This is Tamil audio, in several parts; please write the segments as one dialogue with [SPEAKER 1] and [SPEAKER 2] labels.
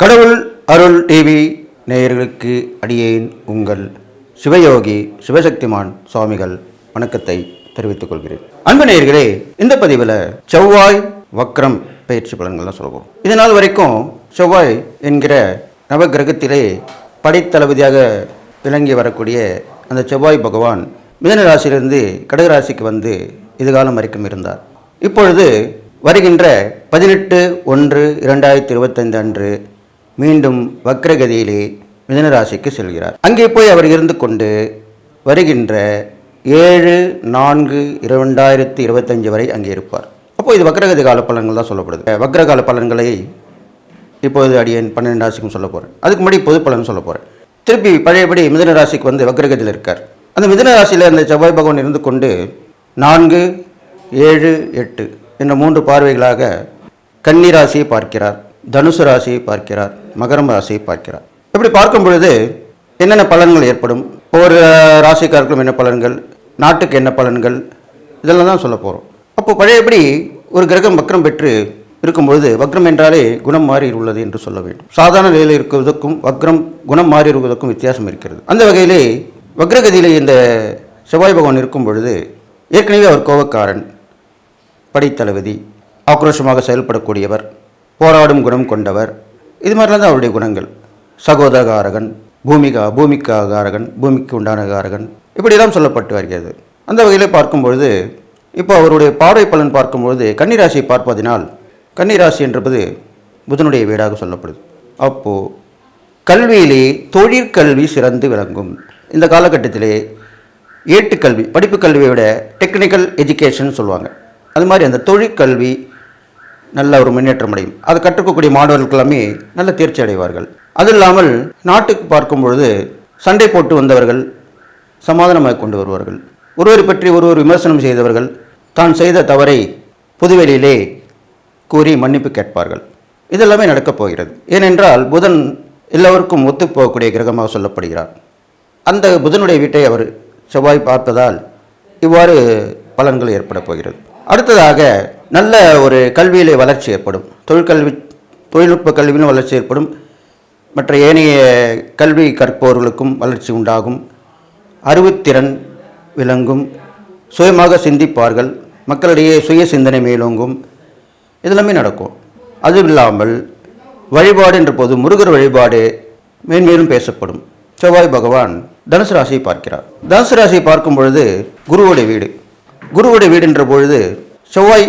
[SPEAKER 1] கடவுள் அருள் டிவி நேயர்களுக்கு அடியேன் உங்கள் சிவயோகி சிவசக்திமான் சுவாமிகள் வணக்கத்தை தெரிவித்துக் கொள்கிறேன். அன்பு நேயர்களே இந்த பதிவில் செவ்வாய் வக்ரம் பயிற்சி பலன்கள்லாம் சொல்லுவோம் இதனால் வரைக்கும் செவ்வாய் என்கிற நவகிரகத்திலே படைத்தளபதியாக விளங்கி வரக்கூடிய அந்த செவ்வாய் பகவான் மிதன ராசியிலிருந்து கடகராசிக்கு வந்து இதுகாலம் வரைக்கும் இருந்தார். இப்பொழுது வருகின்ற பதினெட்டு ஒன்று இரண்டாயிரத்தி இருபத்தைந்து அன்று மீண்டும் வக்ரகதியிலே மிதனராசிக்கு செல்கிறார். அங்கே போய் அவர் இருந்து கொண்டு வருகின்ற ஏழு நான்கு இரண்டாயிரத்தி இருபத்தஞ்சு வரை அங்கே இருப்பார். அப்போ இது வக்ரகதி கால பலன்கள் தான் சொல்லப்படுது. வக்ரகால பலன்களை இப்போது அடியேன் பன்னெண்டு ராசிக்கும் சொல்ல போகிறேன் அதுக்கு முன்னாடி பொது பலன் சொல்ல போகிறேன் திருப்பி பழையபடி மிதன ராசிக்கு வந்து வக்ரகதியில் இருக்கார். அந்த மிதன ராசியில் அந்த செவ்வாய் பகவான் இருந்து கொண்டு நான்கு ஏழு எட்டு என்ற மூன்று பார்வைகளாக கன்னி ராசியை பார்க்கிறார். தனுசு ராசியை பார்க்கிறார் மகரம் ராசியை பார்க்கிறார். இப்படி பார்க்கும் பொழுது என்னென்ன பலன்கள் ஏற்படும்? ஒவ்வொரு ராசிக்காருக்கும் என்ன பலன்கள்? நாட்டுக்கு என்ன பலன்கள்? இதெல்லாம் தான் சொல்ல போகிறோம் அப்போ பழையபடி ஒரு கிரகம் வக்ரம் பெற்று இருக்கும்பொழுது வக்ரம் என்றாலே குணம் மாறி உள்ளது என்று சொல்ல வேண்டும். சாதாரண நிலையில் இருக்குவதற்கும் வக்ரம் குணம் மாறி இருப்பதற்கும் வித்தியாசம் இருக்கிறது. அந்த வகையிலே வக்ரகதியிலே இந்த செவ்வாய் பகவான் இருக்கும் பொழுது ஏற்கனவே அவர் கோபக்காரன் படைத்தளபதி ஆக்ரோஷமாக செயல்படக்கூடியவர் போராடும் குணம் கொண்டவர். இது மாதிரிலாம் தான் அவருடைய குணங்கள். சகோதரகாரகன் பூமிகா பூமிக்காகாரகன் பூமிக்கு உண்டான காரகன் இப்படியெல்லாம் சொல்லப்பட்டு வருகிறது. அந்த வகையில் பார்க்கும்பொழுது இப்போ அவருடைய பார்வை பலன் பார்க்கும்பொழுது கன்னிராசியை பார்ப்பதினால் கன்னிராசி என்பது புதனுடைய வீடாக சொல்லப்படுது. அப்போது கல்வியிலே தொழிற்கல்வி சிறந்து விளங்கும். இந்த காலகட்டத்திலே ஏட்டுக்கல்வி படிப்பு கல்வியை விட டெக்னிக்கல் எஜுகேஷன் சொல்லுவாங்க. அது மாதிரி அந்த தொழிற்கல்வி நல்ல ஒரு முன்னேற்றம் அடையும். அதை கற்றுக்கக்கூடிய மாணவர்கள் எல்லாமே நல்ல தேர்ச்சி அடைவார்கள். அது இல்லாமல் நாட்டுக்கு பார்க்கும் பொழுது சண்டை போட்டு வந்தவர்கள் சமாதானமாக கொண்டு வருவார்கள். ஒருவரை பற்றி ஒருவர் விமர்சனம் செய்தவர்கள் தான் செய்த தவறை புதுவெளியிலே கூறி மன்னிப்பு கேட்பார்கள். இதெல்லாமே நடக்கப் போகிறது. ஏனென்றால் புதன் எல்லோருக்கும் ஒத்துப்போகக்கூடிய கிரகமாக சொல்லப்படுகிறார். அந்த புதனுடைய வீட்டை அவர் செவ்வாய் பார்ப்பதால் இவ்வாறு பலன்கள் ஏற்பட போகிறது. அடுத்ததாக நல்ல ஒரு கல்வியிலே வளர்ச்சி ஏற்படும். தொழிற்கல்வி தொழில்நுட்ப கல்வியிலும் வளர்ச்சி ஏற்படும். மற்ற ஏனைய கல்வி கற்பவர்களுக்கும் வளர்ச்சி உண்டாகும். அறிவுத்திறன் விளங்கும். சுயமாக சிந்திப்பார்கள். மக்களிடையே சுய சிந்தனை மேலோங்கும். இதெல்லாமே நடக்கும். அதுவும் இல்லாமல் வழிபாடு என்ற போது முருகர் வழிபாடு மேன்மேலும் பேசப்படும். செவ்வாய் பகவான் தனுசு ராசியை பார்க்கிறார். தனுசு ராசியை பார்க்கும் பொழுது குருவுடைய வீடு. குருவுடைய வீடு என்ற பொழுது செவ்வாய்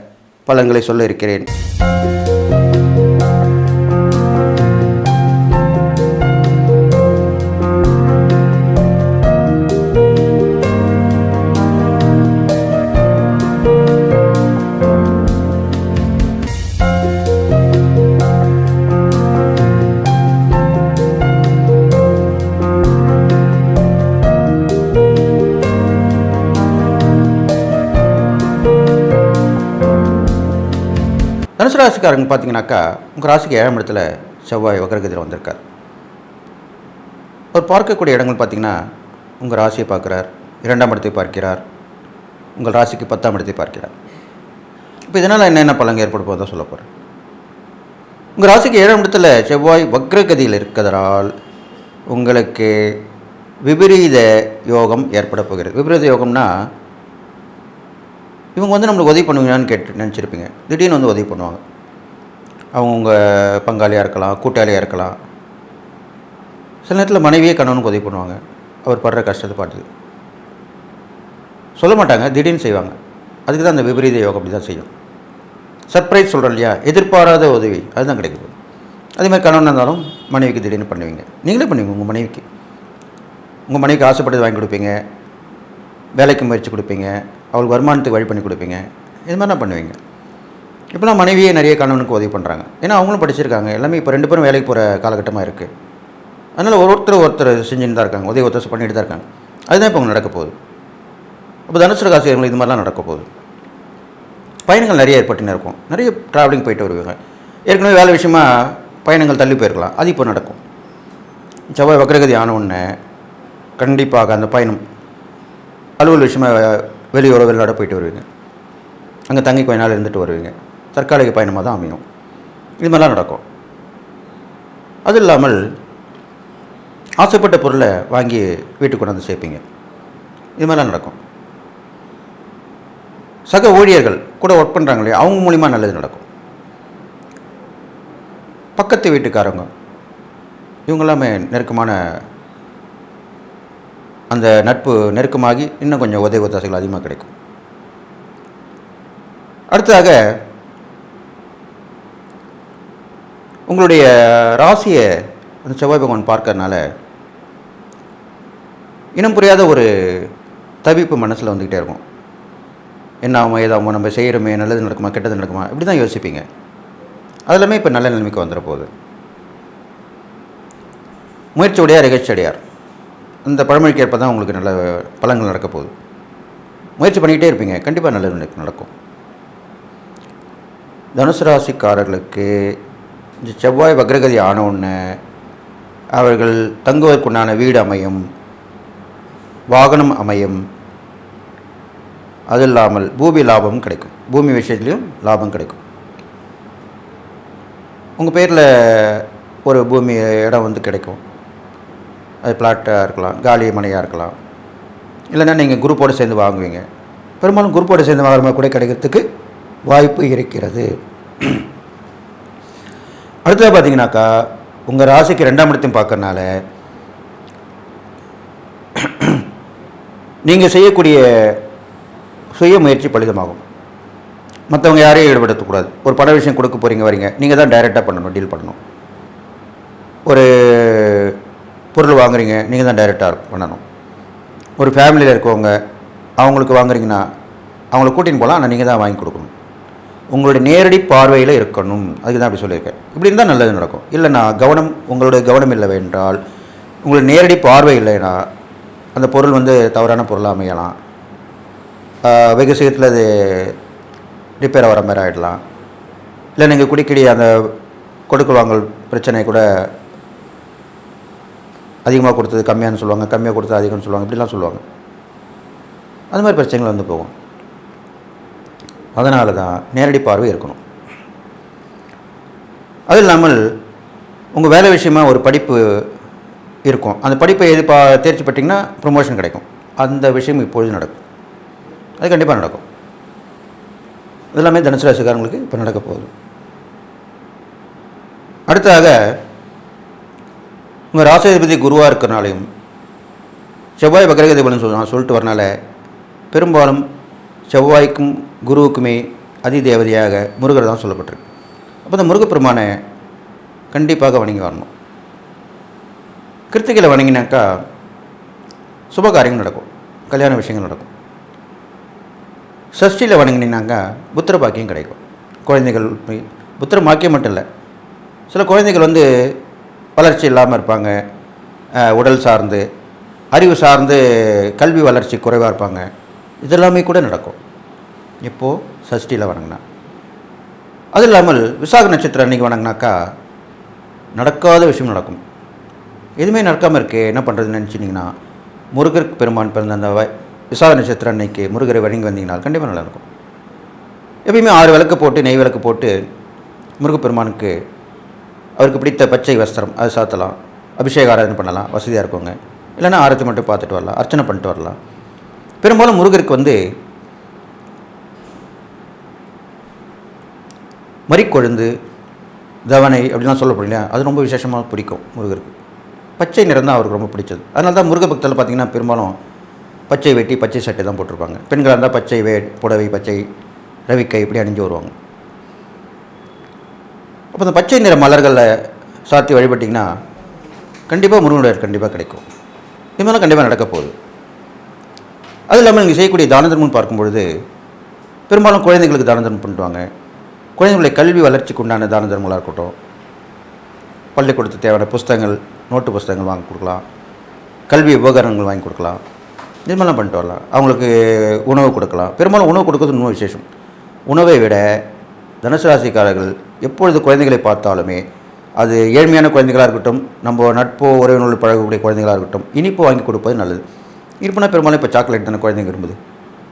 [SPEAKER 1] பலன்களை சொல்ல இருக்கிறேன். தனுசு ராசிக்காரங்க பார்த்தீங்கன்னாக்கா உங்கள் ராசிக்கு ஏழாம் இடத்துல செவ்வாய் வக்கரகதியில் வந்திருக்கார். அவர் பார்க்கக்கூடிய இடங்கள் பார்த்தீங்கன்னா உங்கள் ராசியை பார்க்குறார் இரண்டாம் இடத்தை பார்க்கிறார் உங்கள் ராசிக்கு பத்தாம் இடத்தை பார்க்கிறார். இப்போ இதனால் என்னென்ன பலன் ஏற்பட போதான் சொல்ல போகிறேன் உங்கள் ராசிக்கு ஏழாம் இடத்துல செவ்வாய் வக்ரகதியில் இருக்கிறதால் உங்களுக்கு விபரீத யோகம் ஏற்பட போகிறது. விபரீத யோகம்னா இவங்க வந்து நம்மளுக்கு உதவி பண்ணுவீங்கன்னு கேட்டு நினச்சிருப்பீங்க. திடீர்னு வந்து உதவி பண்ணுவாங்க. அவங்கவுங்க பங்காளியாக இருக்கலாம் கூட்டாளியாக இருக்கலாம். சில நேரத்தில் மனைவியே கணவனுக்கு உதவி பண்ணுவாங்க. அவர் படுற கஷ்டத்தை பார்த்து. சொல்ல மாட்டாங்க திடீர்னு செய்வாங்க. அதுக்கு தான் அந்த விபரீத யோகம் அப்படி தான் செய்யும். சர்ப்ரைஸ் சொல்கிறோம் இல்லையா? எதிர்பாராத உதவி அதுதான் கிடைக்குது. அதேமாதிரி கணவன் இருந்தாலும் மனைவிக்கு திடீர்னு பண்ணுவீங்க. நீங்களே பண்ணுவீங்க உங்கள் மனைவிக்கு. உங்கள் மனைவிக்கு ஆசைப்பட்டது வாங்கி கொடுப்பீங்க. வேலைக்கு முயற்சி கொடுப்பீங்க. அவளுக்கு வருமானத்துக்கு வழி பண்ணி கொடுப்பீங்க. இது மாதிரிலாம் பண்ணுவீங்க. இப்போலாம் மனைவியே நிறைய கணவனுக்கு உதவி பண்ணுறாங்க ஏன்னா அவங்களும் படிச்சிருக்காங்க. எல்லாமே இப்போ ரெண்டு பேரும் வேலைக்கு போகிற காலகட்டமாக இருக்குது அதனால் ஒருத்தர் ஒருத்தர் செஞ்சுன்னு தான் இருக்காங்க. உதவி ஒருத்தர் பண்ணிட்டு தான் இருக்காங்க. அதுதான் இப்போ அவங்க நடக்க போகுது. அப்போ தனுசு ராசிகள் இது மாதிரிலாம் நடக்க போகுது. பயணங்கள் நிறைய ஏற்பட்டுன்னு இருக்கும். நிறைய ட்ராவலிங் போயிட்டு வருவாங்க. ஏற்கனவே வேலை விஷயமா பயணங்கள் தள்ளி போயிருக்கலாம். அது இப்போ நடக்கும். செவ்வாய் வக்ரகதி ஆன உடனே கண்டிப்பாக அந்த பயணம் அலுவல் விஷயமாக வெளியூரோ வெளிநாடு போயிட்டு வருவீங்க. அங்கே தங்கி கொஞ்ச நாள் இருந்துட்டு வருவீங்க. தற்காலிக பயணமாக தான் அமையும். இது மாதிரிலாம் நடக்கும். அது இல்லாமல் ஆசைப்பட்ட பொருளை வாங்கி வீட்டுக்கு கொண்டாந்து சேர்ப்பீங்க. இது மாதிரிலாம் நடக்கும். சக ஊழியர்கள் கூட ஒர்க் பண்ணுறாங்களே அவங்க மூலிமா நல்லது நடக்கும். பக்கத்து வீட்டுக்காரங்க இவங்க எல்லாமே நெருக்கமான அந்த நட்பு நெருக்கமாகி இன்னும் கொஞ்சம் உதவி ஒத்தாசைகள் அதிகமாக கிடைக்கும். அடுத்ததாக உங்களுடைய ராசியை அந்த செவ்வாய் பகவான் பார்க்கறனால இனம் புரியாத ஒரு தவிப்பு மனசில் வந்துக்கிட்டே இருக்கும். என்ன ஆகும் நம்ம செய்கிறோமே நல்லது நடக்குமா கெட்டது நடக்குமா இப்படி தான் யோசிப்பீங்க அதெல்லாமே இப்போ நல்ல நிலைமைக்கு வந்துட போகுது. முயற்சி உடையார் நிகழ்ச்சி அடையார் இந்த பழமொழிக்கு ஏற்ப தான் உங்களுக்கு நல்ல பலங்கள் நடக்க போகுது. முயற்சி பண்ணிக்கிட்டே இருப்பீங்க. கண்டிப்பாக நல்ல நடக்க- நடக்கும். தனுசு ராசிக்காரர்களுக்கு இந்த செவ்வாய் வக்ரகதி ஆன அவர்கள் தங்குவதற்குண்டான வீடு அமையும் வாகனம் அமையும். அது இல்லாமல் பூமி லாபம் கிடைக்கும். பூமி விஷயத்துலையும் லாபம் கிடைக்கும். உங்கள் பேரில் ஒரு பூமி இடம் வந்து கிடைக்கும். அது பிளாட்டாக இருக்கலாம் காலி மனையாக இருக்கலாம். இல்லைன்னா நீங்கள் குரூப்போடு சேர்ந்து வாங்குவீங்க. பெரும்பாலும் குரூப்போடு சேர்ந்து வாங்குற மாதிரி கூட கிடைக்கிறதுக்கு வாய்ப்பு இருக்கிறது. அடுத்தது பார்த்தீங்கன்னாக்கா உங்கள் ராசிக்கு ரெண்டாம் இடத்தையும் பார்க்கறனால நீங்கள் செய்யக்கூடிய சுய முயற்சி பலிதமாகும். மற்றவங்க யாரையும் ஈடுபடுத்தக்கூடாது ஒரு பட விஷயம் கொடுக்க போகிறீங்க வரீங்க நீங்கள் தான் டைரெக்டாக பண்ணணும் டீல் பண்ணணும். ஒரு பொருள் வாங்குறீங்க நீங்கள் தான் டைரெக்டாக பண்ணணும். ஒரு ஃபேமிலியில் இருக்கவங்க அவங்களுக்கு வாங்குறீங்கன்னா அவங்கள கூட்டின்னு போகலாம் ஆனால் நீங்கள் தான் வாங்கி கொடுக்கணும். உங்களுடைய நேரடி பார்வையில் இருக்கணும். அதுக்கு தான் அப்படி சொல்லியிருக்கேன். இப்படி இருந்தால் நல்லது நடக்கும். இல்லைனா கவனம் உங்களுடைய கவனம் இல்லை என்றால் உங்களுடைய நேரடி பார்வை இல்லைன்னா அந்த பொருள் வந்து தவறான பொருளாக அமையலாம். வெகு சீக்கிரத்தில் அது ரிப்பேர் ஆகிற மாதிரி ஆகிடலாம் இல்லை நீங்கள் குடிக்கடி அந்த கொடுக்கல் வாங்கல் பிரச்சனை கூட அதிகமாக கொடுத்தது கம்மியான்னு சொல்லுவாங்க கம்மியாக கொடுத்தது அதிகம்னு சொல்லுவாங்க இப்படிலாம் சொல்லுவாங்க. அது மாதிரி பிரச்சனைகள் வந்து போகும். அதனால தான் நேரடி பார்வை இருக்கணும். அது இல்லாமல் உங்கள் வேலை விஷயமா ஒரு படிப்பு இருக்கும். அந்த படிப்பை எது பா தேர்ச்சி பெற்றிங்கன்னா ப்ரொமோஷன் கிடைக்கும். அந்த விஷயம் இப்பொழுது நடக்கும். அது கண்டிப்பாக நடக்கும். இதெல்லாமே தனுசு ராசிக்காரங்களுக்கு இப்போ நடக்க போகுது. அடுத்ததாக உங்கள் ராசாதிபதி குருவாக இருக்கிறனாலையும் செவ்வாய் வக்ரகதி பலன் சொல்லிட்டு வரனால பெரும்பாலும் செவ்வாய்க்கும் குருவுக்குமே அதிதேவதையாக முருகர் தான் சொல்லப்பட்டிருக்கு. அப்போ இந்த முருகப்பெருமானை கண்டிப்பாக வணங்கி வரணும். கிருத்திகையில் வணங்கினாக்கா சுபகாரியங்கள் நடக்கும். கல்யாண விஷயங்கள் நடக்கும். சஷ்டியில் வணங்கினீங்கன்னாக்கா புத்திர பாக்கியம் கிடைக்கும். குழந்தைகள் புத்திர பாக்கியம் மட்டும் இல்லை சில குழந்தைகள் வந்து வளர்ச்சி இல்லாமல் இருப்பாங்க. உடல் சார்ந்து அறிவு சார்ந்து கல்வி வளர்ச்சி குறைவாக இருப்பாங்க. இதெல்லாமே கூட நடக்கும். இப்போது சஷ்டியில் வணங்கினா. அது இல்லாமல் விசாக நட்சத்திரம் அன்றைக்கி வணங்கினாக்கா நடக்காத விஷயம் நடக்கும். எதுவுமே நடக்காமல் இருக்கே என்ன பண்ணுறதுன்னு நினச்சிட்டிங்கன்னா முருகர் பெருமான் பிறந்த அந்த வ- விசாக நட்சத்திரம் அன்னைக்கு முருகரை வணங்கி வந்தீங்கன்னா கண்டிப்பாக நல்லாயிருக்கும். எப்பயுமே ஆறு விளக்கு போட்டு நெய் விளக்கு போட்டு முருகப்பெருமானுக்கு அவருக்கு பிடித்த பச்சை வஸ்திரம் அது சாத்தலாம். அபிஷேக ஆராதனை பண்ணலாம் வசதியாக இருக்குங்க இல்லைன்னா ஆரத்தி மட்டும் பார்த்துட்டு வரலாம் அர்ச்சனை பண்ணிட்டு வரலாம். பெரும்பாலும் முருகருக்கு வந்து மறிக்கொழுந்து தவணை அப்படிலாம் சொல்லப்படும் இல்லையா? அது ரொம்ப விசேஷமாக பிடிக்கும் முருகருக்கு. பச்சை நிறம் தான் அவருக்கு ரொம்ப பிடிச்சது. அதனால தான் முருக பக்தர்கள் பார்த்திங்கன்னா பெரும்பாலும் பச்சை வெட்டி பச்சை சட்டை தான் போட்டிருப்பாங்க. பெண்களாக இருந்தால் பச்சை வே புடவை பச்சை ரவிக்கை இப்படி அணிஞ்சு வருவாங்க. அப்போ இந்த பச்சை நிற மலர்களில் சாத்தி வழிபட்டிங்கன்னா கண்டிப்பாக முருகனுடைய கண்டிப்பாக கிடைக்கும். இது கண்டிப்பாக நடக்க போகுது. அது இல்லாமல் நீங்கள் செய்யக்கூடிய தான தர்மம்னு பார்க்கும்பொழுது பெரும்பாலும் குழந்தைங்களுக்கு தான தர்மம் பண்ணுவாங்க. குழந்தைங்களுடைய கல்வி வளர்ச்சிக்கு உண்டான தான தர்மங்களாக இருக்கட்டும் பள்ளிக்கூடத்துக்கு தேவையான புஸ்தகங்கள் நோட்டு புஸ்தகங்கள் வாங்கி கொடுக்கலாம் கல்வி உபகரணங்கள் வாங்கி கொடுக்கலாம் இதுமாதிரிலாம் பண்ணிட்டு வரலாம். அவங்களுக்கு உணவு கொடுக்கலாம். பெரும்பாலும் உணவு கொடுக்கறது இன்னும் விசேஷம். உணவை விட தனுசு ராசிக்காரர்கள் எப்பொழுது குழந்தைகளை பார்த்தாலுமே அது ஏழ்மையான குழந்தைகளாக இருக்கட்டும் நம்ம நட்போ உறவினர்கள் பழகக்கூடிய குழந்தைகளாக இருக்கட்டும் இனிப்பு வாங்கி கொடுப்பது நல்லது. இருப்பினா பெரும்பாலும் இப்போ சாக்லேட் தானே குழந்தைங்க விரும்புது.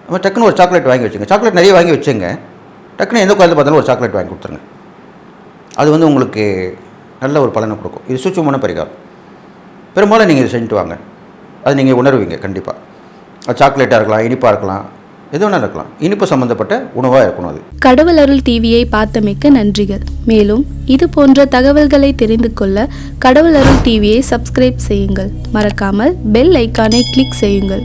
[SPEAKER 1] நம்ம டக்குன்னு ஒரு சாக்லேட் வாங்கி வச்சுங்க. சாக்லேட் நிறைய வாங்கி வச்சுங்க. டக்குன்னு எந்த குழந்தை பார்த்தாலும் ஒரு சாக்லேட் வாங்கி கொடுத்துருங்க. அது வந்து உங்களுக்கு நல்ல ஒரு பலனை கொடுக்கும். இது சுச்சமான பரிகாரம். பெரும்பாலும் நீங்கள் இதை செஞ்சுட்டு வாங்க. அது நீங்கள் உணர்வீங்க கண்டிப்பாக அது சாக்லேட்டாக இருக்கலாம் இனிப்பாக இருக்கலாம். எது வேணாலும் இருக்கலாம். இனிப்பு சம்மந்தப்பட்ட உணவாக இருக்கணும் அது.
[SPEAKER 2] கடவுள் அருள் டிவியை பார்த்தமைக்க நன்றிகள். மேலும் இது போன்ற தகவல்களை தெரிந்து கொள்ள கடவுள் அருள் டிவியை சப்ஸ்கிரைப் செய்யுங்கள். மறக்காமல் பெல் ஐக்கானை கிளிக் செய்யுங்கள்.